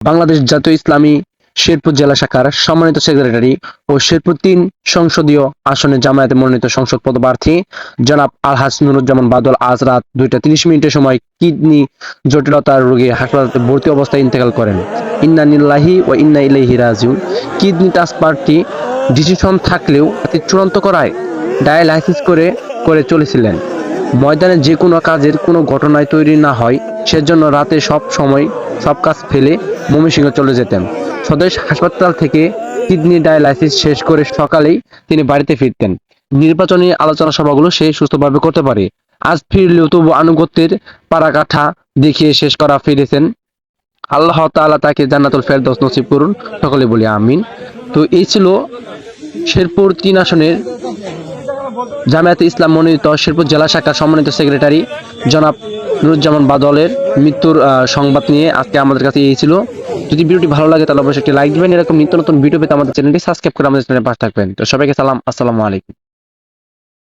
বাংলাদেশ জাতীয় ইসলামী শেরপুর জেলা শাখার সম্মানিত সেক্রেটারি ও শেরপুর তিন সংসদীয় আসনে জামায়াতে মনোনীত সংসদ পদপ্রার্থী জনাব আলহাজ নুরুজ্জামান বাদল আজ রাত দুইটা তিরিশ মিনিটের সময় কিডনি জটিলতার রোগে হাসপাতালে ভর্তি অবস্থায় ইন্তেকাল করেন। ইন্না নিল্লাহি ও ইন্না ইলাইহি রাজিউন। কিডনি ট্রান্সপ্লান্টটি ডিসিশন থাকলেও তাতে চূড়ান্ত করায় ডায়ালাইসিস করে করে চলেছিলেন। ময়দানে যে কোনো কাজের কোনো ঘটনায় তৈরি না হয় সেজন্য রাতে সব সময় সব কাজ ফেলে ময়মনসিংহ চলে যেতেন। স্বদেশ হাসপাতাল থেকে কিডনি ডায়ালাইসিস শেষ করে সকালেই তিনি বাড়িতে ফিরতেন। নির্বাচনী আলোচনা সভাগুলো সে সুস্থভাবে করতে পারে। আজ ফিরলেও তবু আনুগত্যের পারাকাঠা দেখিয়ে শেষ করা ফিরেছেন। আল্লাহ তাআলা তাকে জান্নাতুল ফেরদৌস নসিব করুন। সকলে বলি আমিন। তো এই ছিল শেরপুর তিন আসনের জামায়াতে ইসলাম মনোনীত শেরপুর জেলা শাখার সম্মানিত সেক্রেটারি জনাব নুরুজ্জামান বাদলের মৃত্যুর সংবাদ নিয়ে আজকে আমাদের কাছে এই ছিল। যদি ভিডিওটি ভালো লাগে, তাহলে অবশ্যই একটি লাইক দিবেন। এরকম নিত্য নতুন ভিডিও পেতে আমাদের চ্যানেলটি সাবস্ক্রাইব করে আমাদের চ্যানেলে পাশে থাকবেন। তো সবাইকে সালাম, আসসালামু আলাইকুম।